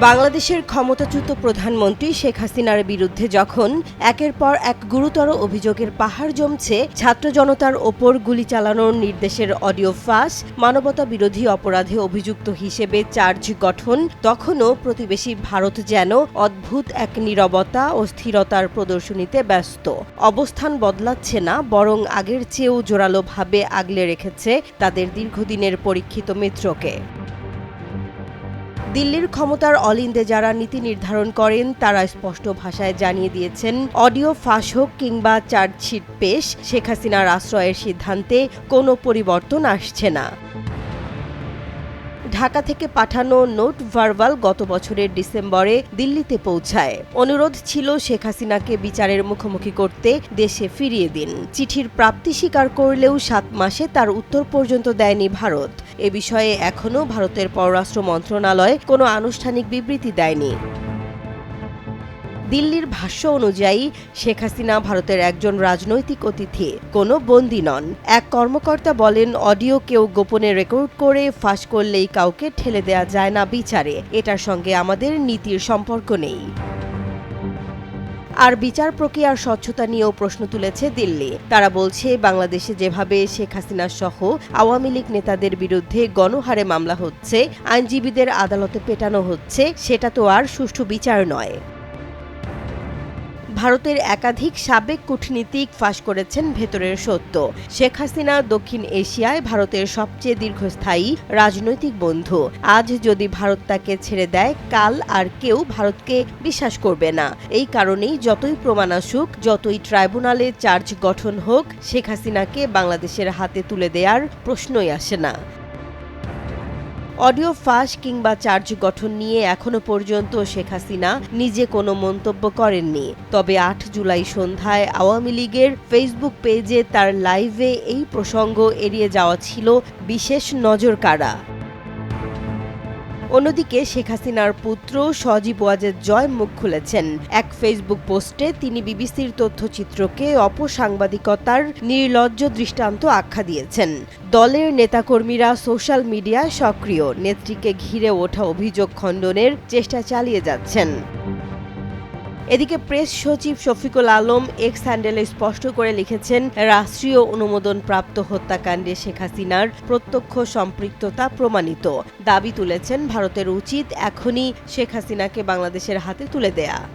বাংলাদেশের ক্ষমতাচ্যুত প্রধানমন্ত্রী শেখ হাসিনার বিরুদ্ধে যখন একের পর এক গুরুতর অভিযোগের পাহাড় জমছে, ছাত্র জনতার ওপর গুলি চালানোর নির্দেশের অডিও ফাঁস, মানবতা বিরোধী অপরাধে অভিযুক্ত হিসেবে চার্জ গঠন, তখনও প্রতিবেশী ভারত যেন অদ্ভুত এক নীরবতা ও স্থিরতার প্রদর্শনীতে ব্যস্ত। অবস্থান বদলাচ্ছে না, বরং আগের চেয়েও জোরালোভাবে আগলে রেখেছে তাদের দীর্ঘদিনের পরীক্ষিত মিত্রকে। দিল্লির ক্ষমতার অলিন্দে যারা নীতি নির্ধারণ করেন, তারা স্পষ্ট ভাষায় জানিয়ে দিয়েছেন, অডিও ফাঁস হোক কিংবা চার্জশিট পেশ, শেখ হাসিনার আশ্রয়ের সিদ্ধান্তে কোনো পরিবর্তন আসছে না। ঢাকা থেকে পাঠানো নোট ভার্বাল গত বছরের ডিসেম্বরে দিল্লিতে পৌঁছায়। অনুরোধ ছিল শেখ হাসিনাকে বিচারের মুখোমুখি করতে দেশে ফিরিয়ে দিন। চিঠির প্রাপ্তি স্বীকার করলেও সাত মাসে তার উত্তর পর্যন্ত দেয়নি ভারত। এ বিষয়ে এখনও ভারতের পররাষ্ট্র মন্ত্রণালয় কোনো আনুষ্ঠানিক বিবৃতি দেয়নি। দিল্লির ভাষ্য অনুযায়ী, শেখ হাসিনা ভারতের একজন রাজনৈতিক অতিথি, কোনো বন্দী নন। এক কর্মকর্তা বলেন, অডিও কেউ গোপনে রেকর্ড করে ফাঁস করলেই কাউকে ঠেলে দেয়া যায় না বিচারে। এটার সঙ্গে আমাদের নীতির সম্পর্ক নেই। আর বিচার প্রক্রিয়ার স্বচ্ছতা নিয়েও প্রশ্ন তুলেছে দিল্লি। তারা বলছে, বাংলাদেশে যেভাবে শেখ হাসিনা সহ আওয়ামী লীগ নেতাদের বিরুদ্ধে গণহারে মামলা হচ্ছে, আইনজীবীদের আদালতে পেটানো হচ্ছে, সেটা তো আর সুষ্ঠু বিচার নয়। ভারতের একাধিক সাবেক কূটনীতিক ফাঁস করেছেন ভেতরের সত্য। শেখ হাসিনা দক্ষিণ এশিয়ায় ভারতের সবচেয়ে দীর্ঘস্থায়ী রাজনৈতিক বন্ধু। আজ যদি ভারত তাকে ছেড়ে দেয়, কাল আর কেউ ভারতকে বিশ্বাস করবে না। এই কারণেই যতই প্রমাণ আসুক, যতই ট্রাইব্যুনালে চার্জ গঠন হোক, শেখ হাসিনাকে বাংলাদেশের হাতে তুলে দেয়ার প্রশ্নই আসে না। অডিও ফাঁস কিংবা চার্জ গঠন নিয়ে এখনও পর্যন্ত শেখ হাসিনা নিজে কোনো মন্তব্য করেননি। তবে আট জুলাই সন্ধ্যায় আওয়ামী লীগের ফেসবুক পেজে তার লাইভে এই প্রসঙ্গ এড়িয়ে যাওয়া ছিল বিশেষ নজর কাড়া অন্যদিকে শেখ হাসিনার পুত্র সজীব ওয়াজেদ জয় মুখ খুলেছেন। এক ফেসবুক পোস্টে তিনি বিবিসির তথ্যচিত্রকে অপসাংবাদিকতার নির্লজ্জ দৃষ্টান্ত আখ্যা দিয়েছেন। দলের নেতাকর্মীরা সোশ্যাল মিডিয়ায় সক্রিয়, নেত্রীকে ঘিরে ওঠা অভিযোগ খণ্ডনের চেষ্টা চালিয়ে যাচ্ছেন। এদিকে প্রেস সচিব শফিকুল আলম এক্স হ্যান্ডেলে স্পষ্ট করে লিখেছেন, রাষ্ট্রীয় অনুমোদন প্রাপ্ত হত্যাকাণ্ডে শেখ হাসিনার প্রত্যক্ষ সম্পৃক্ততা প্রমাণিত। দাবি তুলেছেন, ভারতের উচিত এখনই শেখ হাসিনাকে বাংলাদেশের হাতে তুলে দেয়া।